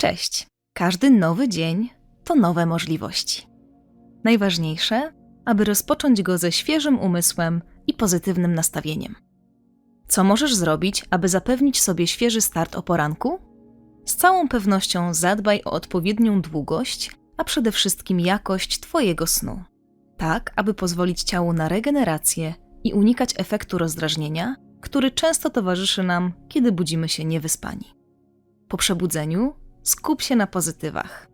Cześć. Każdy nowy dzień to nowe możliwości. Najważniejsze, aby rozpocząć go ze świeżym umysłem i pozytywnym nastawieniem. Co możesz zrobić, aby zapewnić sobie świeży start o poranku? Z całą pewnością zadbaj o odpowiednią długość, a przede wszystkim jakość Twojego snu. Tak, aby pozwolić ciału na regenerację i unikać efektu rozdrażnienia, który często towarzyszy nam, kiedy budzimy się niewyspani. Po przebudzeniu skup się na pozytywach.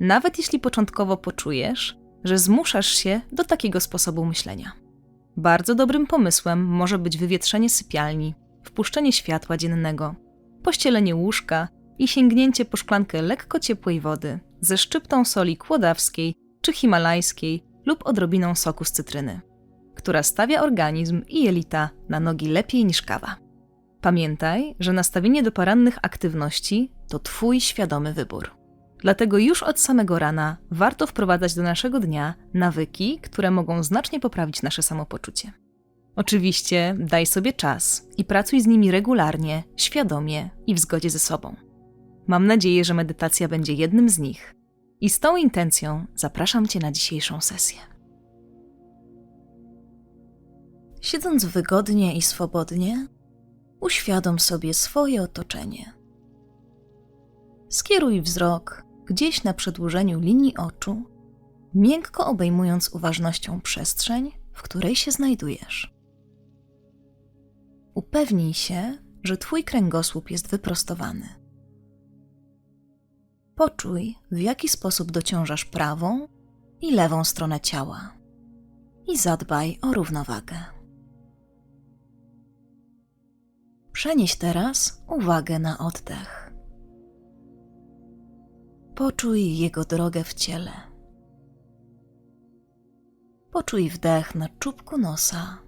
Nawet jeśli początkowo poczujesz, że zmuszasz się do takiego sposobu myślenia. Bardzo dobrym pomysłem może być wywietrzenie sypialni, wpuszczenie światła dziennego, pościelenie łóżka i sięgnięcie po szklankę lekko ciepłej wody ze szczyptą soli kłodawskiej czy himalajskiej lub odrobiną soku z cytryny, która stawia organizm i jelita na nogi lepiej niż kawa. Pamiętaj, że nastawienie do porannych aktywności to Twój świadomy wybór. Dlatego już od samego rana warto wprowadzać do naszego dnia nawyki, które mogą znacznie poprawić nasze samopoczucie. Oczywiście daj sobie czas i pracuj z nimi regularnie, świadomie i w zgodzie ze sobą. Mam nadzieję, że medytacja będzie jednym z nich. I z tą intencją zapraszam Cię na dzisiejszą sesję. Siedząc wygodnie i swobodnie, uświadom sobie swoje otoczenie. Skieruj wzrok gdzieś na przedłużeniu linii oczu, miękko obejmując uważnością przestrzeń, w której się znajdujesz. Upewnij się, że Twój kręgosłup jest wyprostowany. Poczuj, w jaki sposób dociążasz prawą i lewą stronę ciała i zadbaj o równowagę. Przenieś teraz uwagę na oddech. Poczuj jego drogę w ciele. Poczuj wdech na czubku nosa.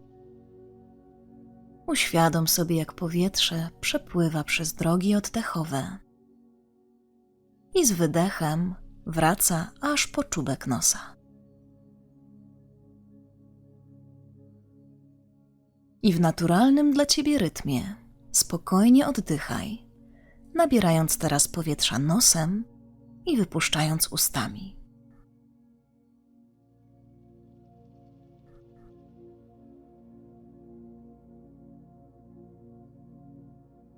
Uświadom sobie, jak powietrze przepływa przez drogi oddechowe i z wydechem wraca aż po czubek nosa. I w naturalnym dla ciebie rytmie spokojnie oddychaj, nabierając teraz powietrza nosem i wypuszczając ustami.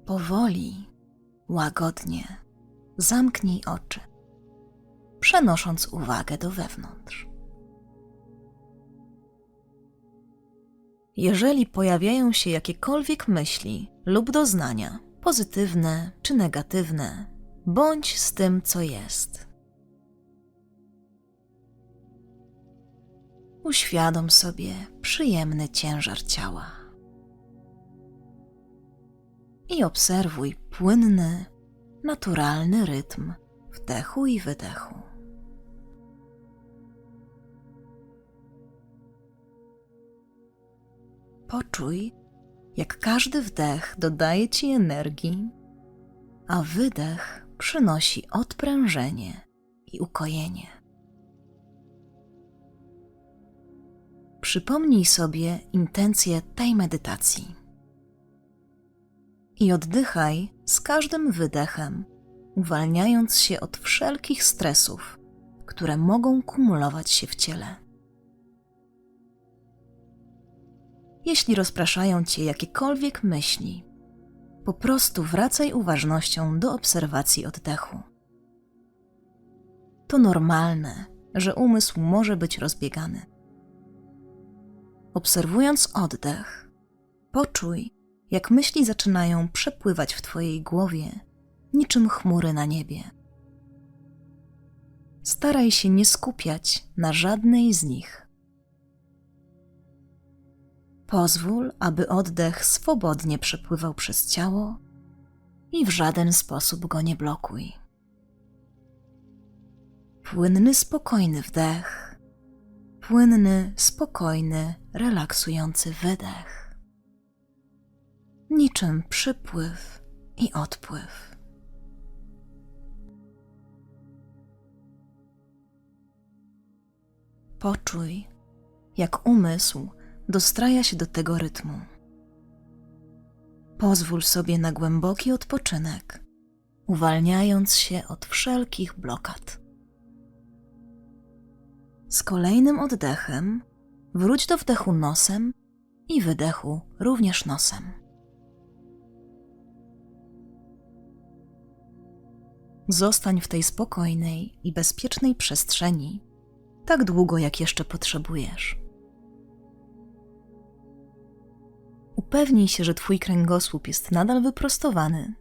Powoli, łagodnie zamknij oczy, przenosząc uwagę do wewnątrz. Jeżeli pojawiają się jakiekolwiek myśli lub doznania, pozytywne czy negatywne, bądź z tym, co jest. Uświadom sobie przyjemny ciężar ciała i obserwuj płynny, naturalny rytm wdechu i wydechu. Poczuj, jak każdy wdech dodaje ci energii, a wydech przynosi odprężenie i ukojenie. Przypomnij sobie intencję tej medytacji i oddychaj z każdym wydechem, uwalniając się od wszelkich stresów, które mogą kumulować się w ciele. Jeśli rozpraszają cię jakiekolwiek myśli, po prostu wracaj uważnością do obserwacji oddechu. To normalne, że umysł może być rozbiegany. Obserwując oddech, poczuj, jak myśli zaczynają przepływać w Twojej głowie, niczym chmury na niebie. Staraj się nie skupiać na żadnej z nich. Pozwól, aby oddech swobodnie przepływał przez ciało i w żaden sposób go nie blokuj. Płynny, spokojny wdech, płynny, spokojny, relaksujący wydech niczym przypływ i odpływ. Poczuj, jak umysł dostraja się do tego rytmu. Pozwól sobie na głęboki odpoczynek uwalniając się od wszelkich blokad. Z kolejnym oddechem wróć do wdechu nosem i wydechu również nosem. Zostań w tej spokojnej i bezpiecznej przestrzeni tak długo, jak jeszcze potrzebujesz. Upewnij się, że Twój kręgosłup jest nadal wyprostowany.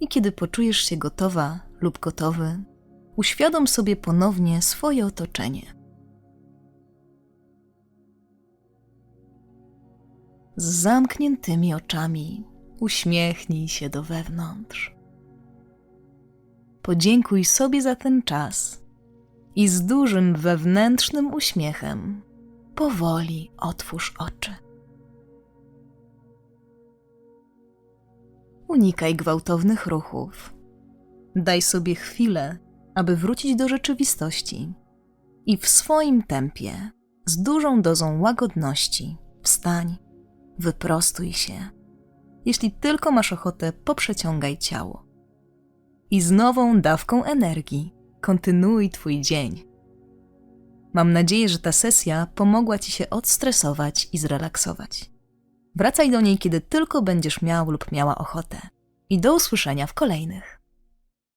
I kiedy poczujesz się gotowa lub gotowy, uświadom sobie ponownie swoje otoczenie. Z zamkniętymi oczami uśmiechnij się do wewnątrz. Podziękuj sobie za ten czas i z dużym wewnętrznym uśmiechem powoli otwórz oczy. Unikaj gwałtownych ruchów. Daj sobie chwilę, aby wrócić do rzeczywistości i w swoim tempie, z dużą dozą łagodności, wstań, wyprostuj się. Jeśli tylko masz ochotę, poprzeciągaj ciało. I z nową dawką energii kontynuuj Twój dzień. Mam nadzieję, że ta sesja pomogła Ci się odstresować i zrelaksować. Wracaj do niej, kiedy tylko będziesz miał lub miała ochotę. I do usłyszenia w kolejnych.